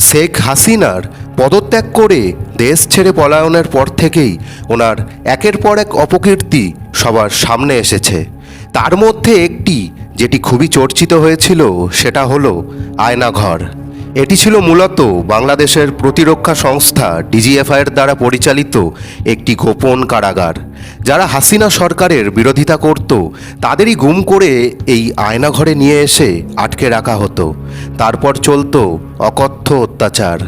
শেখ হাসিনার পদত্যাগ করে দেশ ছেড়ে পলায়নের পর থেকেই ওনার একের পর এক অপকীর্তি সবার সামনে এসেছে। তার মধ্যে একটি যেটি খুবই চর্চিত হয়েছিল, সেটা হলো আয়নাঘর। এটি ছিল মূলত বাংলাদেশের প্রতিরক্ষা সংস্থা ডিজিএফআইয়ের দ্বারা পরিচালিত একটি গোপন কারাগার। যারা হাসিনা সরকারের বিরোধিতা করত, তাদেরই গুম করে এই আয়নাঘরে নিয়ে এসে আটকে রাখা হতো। তারপর চলতো অকথ্য অত্যাচার।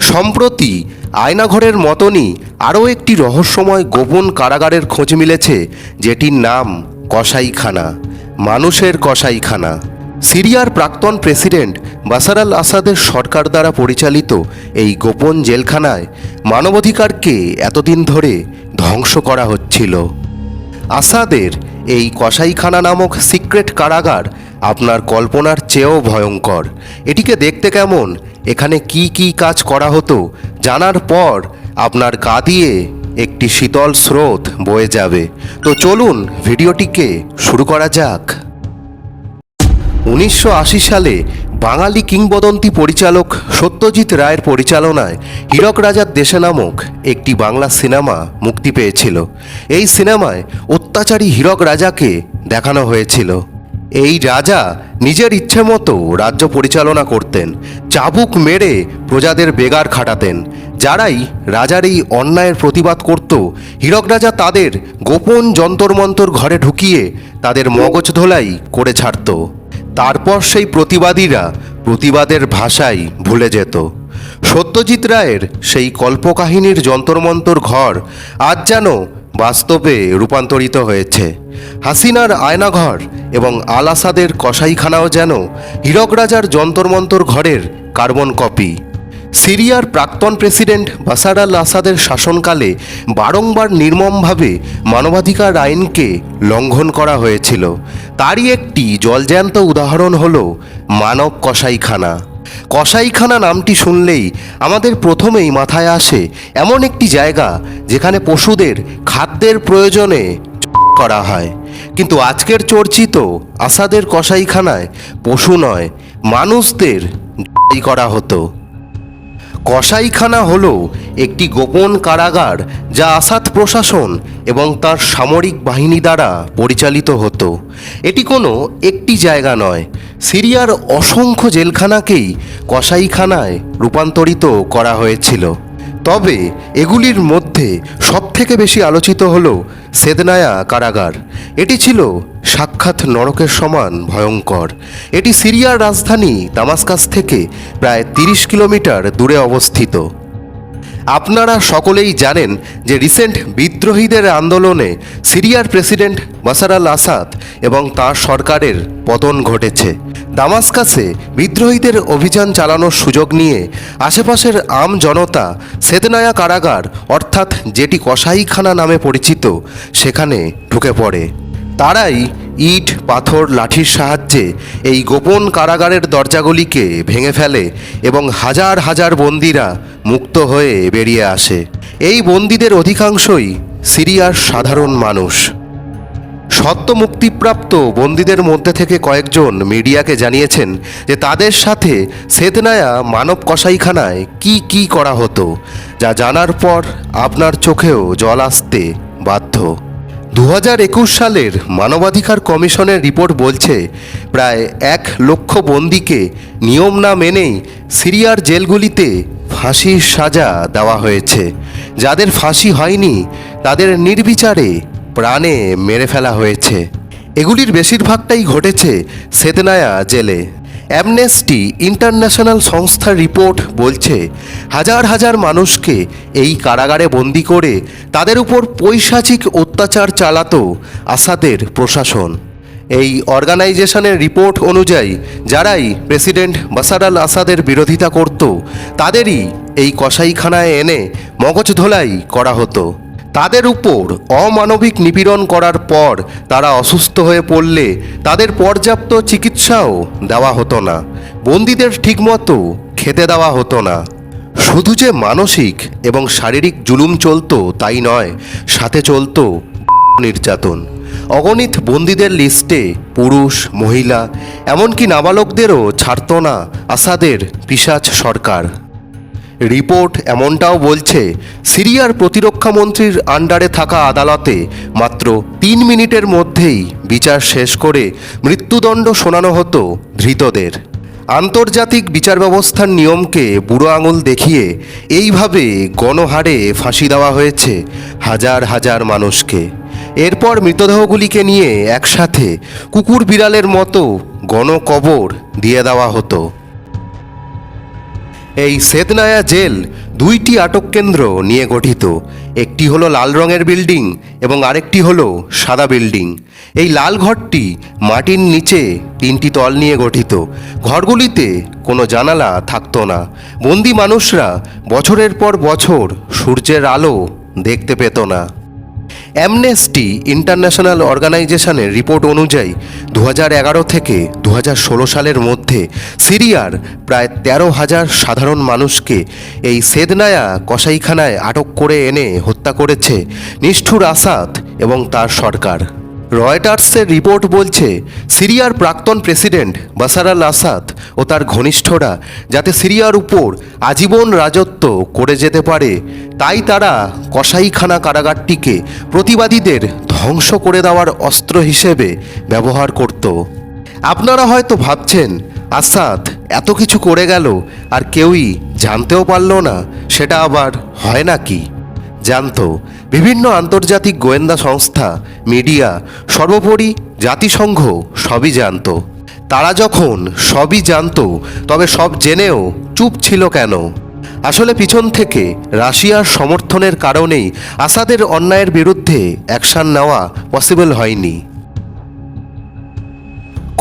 সম্প্রতি আয়নাঘরের মতনই আরও একটি রহস্যময় গোপন কারাগারের খোঁজ মিলেছে, যেটির নাম কসাইখানা। মানুষের কসাইখানা। সিরিয়ার প্রাক্তন প্রেসিডেন্ট বাসার আল আসাদের সরকার দ্বারা পরিচালিত এই গোপন জেলখানায় মানবাধিকারকে এতদিন ধরে ধ্বংস করা হচ্ছিল। আসাদের এই কসাইখানা নামক সিক্রেট কারাগার আপনার কল্পনার চেয়েও ভয়ঙ্কর। এটিকে দেখতে কেমন? এখানে কি কি কাজ করা হতো? জানার পর আপনার গা দিয়ে একটি শীতল স্রোত বয়ে যাবে। তো চলুন ভিডিওটিকে শুরু করা যাক। উনিশশো আশি সালে বাঙালি কিংবদন্তি পরিচালক সত্যজিৎ রায়ের পরিচালনায় হীরক রাজার দেশে নামক একটি বাংলা সিনেমা মুক্তি পেয়েছিল। এই সিনেমায় অত্যাচারী হীরক রাজাকে দেখানো হয়েছিল। এই রাজা নিজের ইচ্ছে মতো রাজ্য পরিচালনা করতেন, চাবুক মেরে প্রজাদের বেগার খাটাতেন, যারাই রাজার এই অন্যায়ের প্রতিবাদ করত, হীরক রাজা তাদের গোপন যন্তরমন্তর ঘরে ঢুকিয়ে তাদের মগজ ধোলাই করে ছাড়তো। তারপর সেই প্রতিবাদীরা প্রতিবাদের ভাষাই ভুলে যেত। সত্যজিৎ রায়ের সেই কল্পকাহিনীর যন্তরমন্তর ঘর আজ যেন বাস্তবে রূপান্তরিত হয়েছে। হাসিনার আয়নাঘর এবং আলাসাদের কসাইখানাও যেন হীরক রাজার যন্তরমন্তর ঘরের কার্বন কপি। সিরিয়ার প্রাক্তন প্রেসিডেন্ট বাসার আল আসাদের শাসনকালে বারংবার নির্মমভাবে মানবাধিকার আইনকে লঙ্ঘন করা হয়েছিল। তারই একটি জলজ্যান্ত উদাহরণ হল মানব কসাইখানা। কসাইখানা নামটি শুনলেই আমাদের প্রথমেই মাথায় আসে এমন একটি জায়গা যেখানে পশুদের খাদ্যের প্রয়োজনে করা হয়। কিন্তু আজকের চর্চিত আসাদের কসাইখানায় পশু নয়, মানুষদের করা হতো। কসাইখানা হল একটি গোপন কারাগার যা আসাদ প্রশাসন এবং তার সামরিক বাহিনী দ্বারা পরিচালিত হতো। এটি কোনো একটি জায়গা নয়, সিরিয়ার অসংখ্য জেলখানাকেই কসাইখানায় রূপান্তরিত করা হয়েছিল। তবে এগুলির মধ্যে সবথেকে বেশি আলোচিত হল সেদনায়া কারাগার। এটি ছিল সাক্ষাৎ নরকের সমান ভয়ঙ্কর। এটি সিরিয়ার রাজধানী দামাস্কাস থেকে প্রায় তিরিশ কিলোমিটার দূরে অবস্থিত। আপনারা সকলেই জানেন যে রিসেন্ট বিদ্রোহীদের আন্দোলনে সিরিয়ার প্রেসিডেন্ট বাসার আল আসাদ এবং তার সরকারের পতন ঘটেছে। দামাস্কাসে বিদ্রোহীদের অভিযান চালানোর সুযোগ নিয়ে আশেপাশের আম জনতা সেদনায়া কারাগার, অর্থাৎ যেটি কসাইখানা নামে পরিচিত, সেখানে ঢুকে পড়ে। তারাই ইট, পাথর, লাঠির সাহায্যে এই গোপন কারাগারের দরজাগুলিকে ভেঙে ফেলে এবং হাজার হাজার বন্দিরা মুক্ত হয়ে বেরিয়ে আসে। এই বন্দীদের অধিকাংশই সিরিয়ার সাধারণ মানুষ। সদ্য মুক্তিপ্রাপ্ত বন্দীদের মধ্যে থেকে কয়েকজন মিডিয়াকে জানিয়েছেন যে তাদের সাথে সেদনায়া মানব কসাইখানায় কি কি করা হতো, যা জানার পর আপনার চোখেও জল আসতে বাধ্য। দু হাজার একুশ সালের মানবাধিকার কমিশনের রিপোর্ট বলছে, প্রায় এক লক্ষ বন্দিকে নিয়ম না মেনেই সিরিয়ার জেলগুলিতে ফাঁসির সাজা দেওয়া হয়েছে। যাদের ফাঁসি হয়নি, তাদের নির্বিচারে প্রাণে মেরে ফেলা হয়েছে। এগুলির বেশিরভাগটাই ঘটেছে সেতনায়া জেলে। অ্যামনেস্টি ইন্টারন্যাশনাল সংস্থার রিপোর্ট বলছে, হাজার হাজার মানুষকে এই কারাগারে বন্দি করে তাদের উপর পৈশাচিক অত্যাচার চালাতো আসাদের প্রশাসন। এই অর্গানাইজেশনের রিপোর্ট অনুযায়ী, যারাই প্রেসিডেন্ট বাসার আল আসাদের বিরোধিতা করত, তাদেরই এই কসাইখানায় এনে মগজ ধোলাই করা হতো। তাদের উপর অমানবিক নিপীড়ন করার পর তারা অসুস্থ হয়ে পড়লে তাদের পর্যাপ্ত চিকিৎসাও দেওয়া হতো না। বন্দীদের ঠিকমতো খেতে দেওয়া হতো না। শুধু যে মানসিক এবং শারীরিক জুলুম চলতো তাই নয়, সাথে চলতো নির্যাতন। অগণিত বন্দীদের লিস্টে পুরুষ, মহিলা, এমনকি নাবালকদেরও ছাড়ত না আসাদের পিসাচ সরকার। রিপোর্ট এমনটাও বলছে, সিরিয়ার প্রতিরক্ষা মন্ত্রীর আন্ডারে থাকা আদালতে মাত্র তিন মিনিটের মধ্যেই বিচার শেষ করে মৃত্যুদণ্ড শোনানো হতো ধৃতদের। আন্তর্জাতিক বিচার ব্যবস্থার নিয়মকে বুড়ো আঙুল দেখিয়ে এইভাবে গণহারে ফাঁসি দেওয়া হয়েছে হাজার হাজার মানুষকে। এরপর মৃতদেহগুলিকে নিয়ে একসাথে কুকুর বিড়ালের মতো গণকবর দিয়ে দেওয়া হতো। এই সেদনায়া জেল দুইটি আটক কেন্দ্র নিয়ে গঠিত। একটি হলো লাল রঙের বিল্ডিং এবং আরেকটি হলো সাদা বিল্ডিং। এই লাল ঘরটি মাটির নিচে তিনটি তল নিয়ে গঠিত। ঘরগুলিতে কোনো জানালা থাকতো না। বন্দি মানুষরা বছরের পর বছর সূর্যের আলো দেখতে পেত না। অ্যামনেস্টি ইন্টারন্যাশনাল অর্গানাইজেশনের রিপোর্ট অনুযায়ী দু থেকে দু হাজার ষোলো সালের মধ্যে সিরিয়ার প্রায় তেরো হাজার সাধারণ মানুষকে এই সেদনায়া কসাইখানায় আটক করে এনে হত্যা করেছে নিষ্ঠুর আসাদ এবং তার সরকার। রয়টার্সের রিপোর্ট বলছে, সিরিয়ার প্রাক্তন প্রেসিডেন্ট বাসার আল আসাদ ও তার ঘনিষ্ঠরা যাতে সিরিয়ার উপর আজীবন রাজত্ব করে যেতে পারে, তাই তারা কসাইখানা কারাগারটিকে প্রতিবাদীদের ধ্বংস করে দেওয়ার অস্ত্র হিসেবে ব্যবহার করত। আপনারা হয়তো ভাবছেন, আসাদ এত কিছু করে গেল আর কেউই জানতেও পারল না, সেটা আবার হয় নাকি? জানতো বিভিন্ন আন্তর্জাতিক গোয়েন্দা সংস্থা, মিডিয়া, সর্বোপরি জাতিসংঘ সবই জানত। তারা যখন সবই জানত, তবে সব জেনেও চুপ ছিল কেন? আসলে পিছন থেকে রাশিয়ার সমর্থনের কারণেই আসাদের অন্যায়ের বিরুদ্ধে অ্যাকশান নেওয়া পসিবল হয়নি।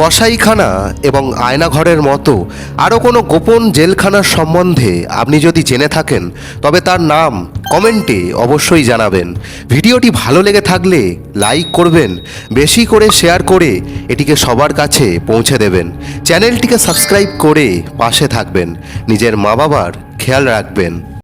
কসাইখানা এবং আয়নাঘরের মতো আরও কোনো গোপন জেলখানার সম্বন্ধে আপনি যদি জেনে থাকেন, তবে তার নাম কমেন্টে অবশ্যই জানাবেন। ভিডিওটি ভালো লেগে থাকলে লাইক করবেন, বেশি করে শেয়ার করে এটিকে সবার কাছে পৌঁছে দেবেন। চ্যানেলটিকে সাবস্ক্রাইব করে পাশে থাকবেন, নিজের মা বাবার খেয়াল রাখবেন।